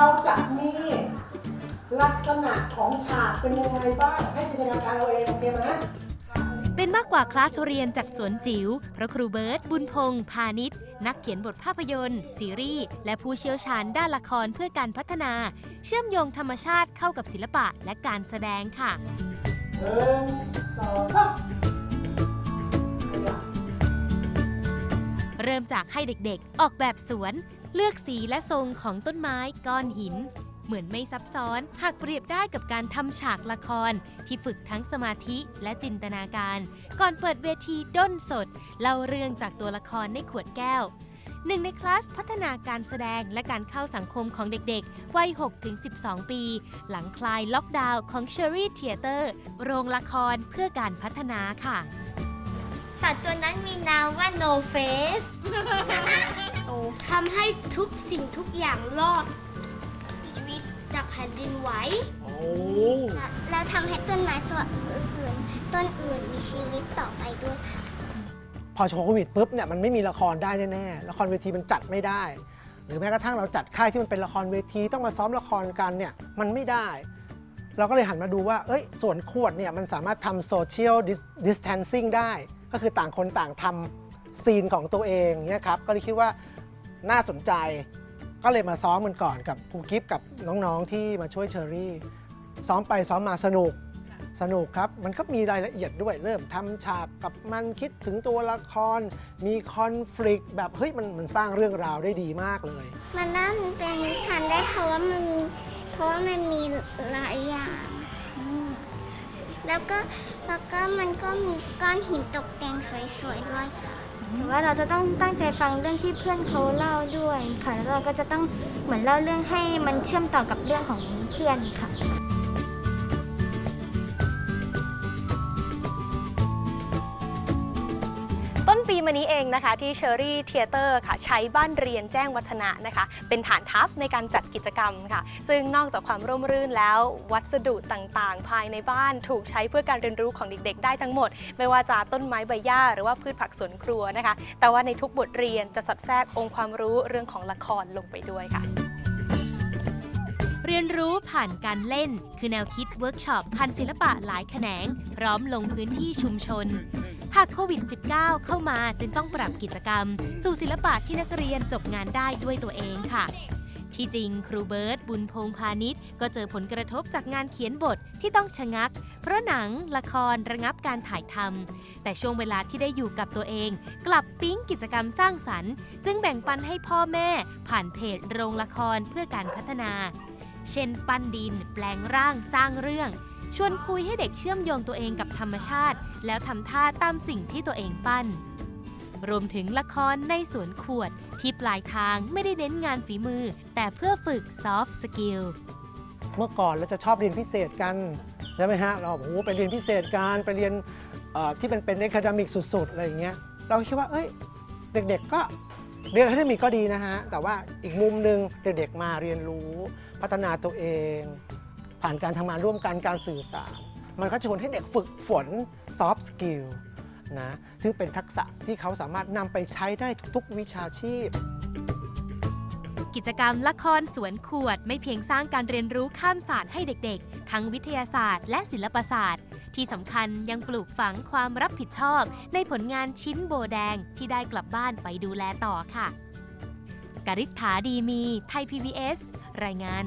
เราจะมีลักษณะของฉากเป็นยังไงบ้างให้จินตนาการเราเองโอเคไหมเป็นมากกว่าคลาสเรียนจากสวนจิ๋วเพราะครูเบิร์ตบุญพงษ์พาณิชย์นักเขียนบทภาพยนตร์ ซีรีส์ และผู้เชี่ยวชาญด้านละครเพื่อการพัฒนา เชื่อมโยงธรรมชาติเข้ากับศิลปะและการแสดงค่ะหนึ่งสองสามเริ่มจากให้เด็กๆ ออกแบบสวน เลือกสีและทรงของต้นไม้ก้อนหิน เหมือนไม่ซับซ้อน หากเปรียบได้กับการทำฉากละคร ที่ฝึกทั้งสมาธิและจินตนาการ ก่อนเปิดเวทีด้นสด เล่าเรื่องจากตัวละครในขวดแก้วหนึ่งในคลาสพัฒนาการแสดงและการเข้าสังคมของเด็กๆ วัย 6-12 ปี หลังคลายล็อกดาวน์ของ Cherry Theater โรงละครเพื่อการพัฒนาค่ะ สัตว์ตัวนั้นมีนามว่า no face ทำให้ทุกสิ่งทุกอย่างรอดชีวิตจากแผ่นดินไหว โอ้แล้วทำให้ต้นไม้ตัวอื่นๆต้นอื่นมีชีวิตต่อไปด้วยค่ะ พอโควิดปุ๊บเนี่ยมันไม่มีละครได้แน่ๆละครเวทีมันจัดไม่ได้ หรือแม้กระทั่งเราจัดค่ายที่มันเป็นละครเวทีต้องมาซ้อมละครกันเนี่ยมันไม่ได้ เราก็เลยหันมาดูว่า เอ้ยส่วนขวดเนี่ยมันสามารถทำโซเชียลดิส a ทนซิ่งได้ ก็คือต่างคนต่างทำซีนของตัวเองเนี่ยครับก็เลยคิดว่า น่าสนใจ ก็เลยมาซ้อมกันก่อนกับครูกิฟกับน้องๆที่มาช่วยเชอรี่ ซ้อมไปซ้อมมาสนุกสนุกครับ มันก็มีรายละเอียดด้วย เริ่มทำฉากกับมันคิดถึงตัวละคร มีคอน FLICT แบบเฮ้ยมันมันสร้างเรื่องราวได้ดีมากเลย มันน่าเป็นนิทานได้เพราะว่ามันเพราะว่ามันมีหลายอย่าง แล้วก็แล้วก็มันก็มีก้อนหินตกแต่งสวยๆด้วยค่ะ ว่าเราจะต้องตั้งใจฟังเรื่องที่เพื่อนเขาเล่าด้วยค่ะ แล้วเราก็จะต้องเหมือนเล่าเรื่องให้มันเชื่อมต่อกับเรื่องของเพื่อนค่ะ มานี้เองนะคะ ที่เชอรี่เทเตอร์ค่ะ ใช้บ้านเรียนแจ้งวัฒนะนะคะ เป็นฐานทัพในการจัดกิจกรรมค่ะ ซึ่งนอกจากความร่มรื่นแล้ว วัสดุต่างๆ ภายในบ้านถูกใช้เพื่อการเรียนรู้ของเด็กๆ ได้ทั้งหมด ไม่ว่าจะต้นไม้ใบหญ้าหรือว่าพืชผักสวนครัวนะคะ แต่ว่าในทุกบทเรียนจะสอดแทรกองค์ความรู้เรื่องของละครลงไปด้วยค่ะเรียนรู้ผ่านการเล่น คือแนวคิดเวิร์กช็อปพันศิลปะหลายแขนง พร้อมลงพื้นที่ชุมชน หากโควิด -19 เข้ามาจึงต้องปรับกิจกรรม สู่ศิลปะที่นักเรียนจบงานได้ด้วยตัวเองค่ะ ที่จริงครูเบิร์ตบุญพงษ์พาณิชย์ก็เจอผลกระทบจากงานเขียนบทที่ต้องชะงัก เพราะหนังละครระงับการถ่ายทำแต่ช่วงเวลาที่ได้อยู่กับตัวเอง กลับปิ๊งกิจกรรมสร้างสรรค์ จึงแบ่งปันให้พ่อแม่ ผ่านเพจโรงละครเพื่อการพัฒนา เช่น ปั้นดิน แปลงร่างสร้างเรื่อง ชวนคุยให้เด็กเชื่อมโยงตัวเองกับธรรมชาติ แล้วทำท่าตามสิ่งที่ตัวเองปั้น รวมถึงละครในสวนขวด ที่ปลายทางไม่ได้เน้นงานฝีมือ แต่เพื่อฝึก soft skill เมื่อก่อนเราจะชอบเรียนพิเศษกันใช่ไหมฮะเราโอ้โหไปเรียนพิเศษกันไปเรียนที่เป็นเป็นเอคาดมิกสุดๆอะไรอย่างเงี้ยเราคิดว่าเอ้ยเด็กๆก็เรียนเอคาดมิกก็ดีนะฮะแต่ว่าอีกมุมหนึ่งเด็กๆมาเรียนรู้พัฒนาตัวเอง ผ่านการทำงานร่วมกันการสื่อสาร มันก็ชวนให้เด็กฝึกฝน soft skill นะซึ่งเป็นทักษะที่เขาสามารถนำไปใช้ได้ทุกๆวิชาชีพ กิจกรรมละครสวนขวดไม่เพียงสร้างการเรียนรู้ข้ามศาสตร์ให้เด็กๆ ทั้งวิทยาศาสตร์ และศิลปศาสตร์ ที่สำคัญยังปลูกฝังความรับผิดชอบ ในผลงานชิ้นโบแดงที่ได้กลับบ้านไปดูแลต่อค่ะ กริษฐาดีมี ไทย PBS รายงาน